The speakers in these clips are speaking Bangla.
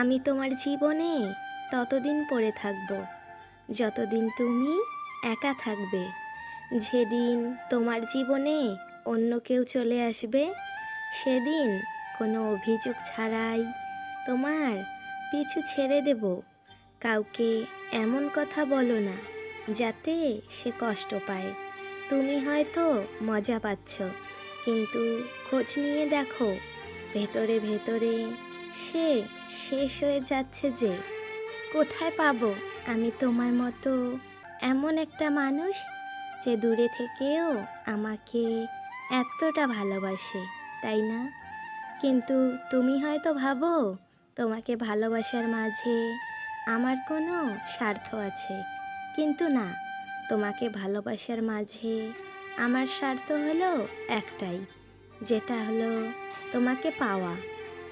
আমি তোমার জীবনে ততদিন পড়ে থাকব, যতদিন তুমি একা থাকবে। যেদিন তোমার জীবনে অন্য কেউ চলে আসবে, সেদিন কোনো অভিযোগ ছাড়াই তোমার পিছু ছেড়ে দেব। কাউকে এমন কথা বলো না, যাতে সে কষ্ট পায়। তুমি হয়তো মজা পাচ্ছ, কিন্তু খোঁজ নিয়ে দেখো, ভেতরে ভেতরে সে শেষ হয়ে যাচ্ছে যে। কোথায় পাবো? আমি তোমার মতো এমন একটা মানুষ যে দূরে থেকেও আমাকে এতটা ভালোবাসে, তাই না? কিন্তু তুমি হয়তো ভাবো, তোমাকে ভালোবাসার মাঝে আমার কোনো স্বার্থ আছে। কিন্তু না, তোমাকে ভালোবাসার মাঝে আমার স্বার্থ হলো একটাই, যেটা হলো তোমাকে পাওয়া।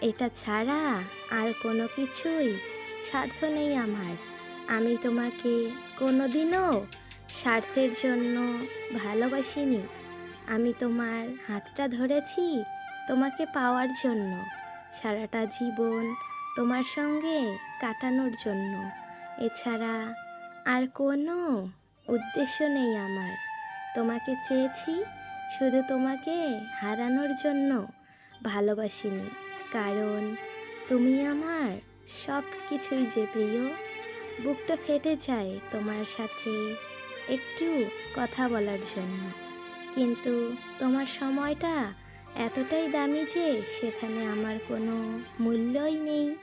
এটা ছাড়া আর কোনো কিছুই স্বার্থ নেই আমার। আমি তোমাকে কোনোদিনও স্বার্থের জন্য ভালোবাসিনি। আমি তোমার হাতটা ধরেছি তোমাকে পাওয়ার জন্য, সারাটা জীবন তোমার সঙ্গে কাটানোর জন্য। এছাড়া আর কোনো উদ্দেশ্য নেই আমার। তোমাকে চেয়েছি শুধু তোমাকে হারানোর জন্য ভালোবাসিনি। কারণ তুমি আমার সব কিছুই যে প্রিয়, বুকটা ফেটে যায় তোমার সাথে একটু কথা বলার জন্য। কিন্তু তোমার সময়টা এতটাই দামি যে সেখানে আমার কোনো মূল্যই নেই।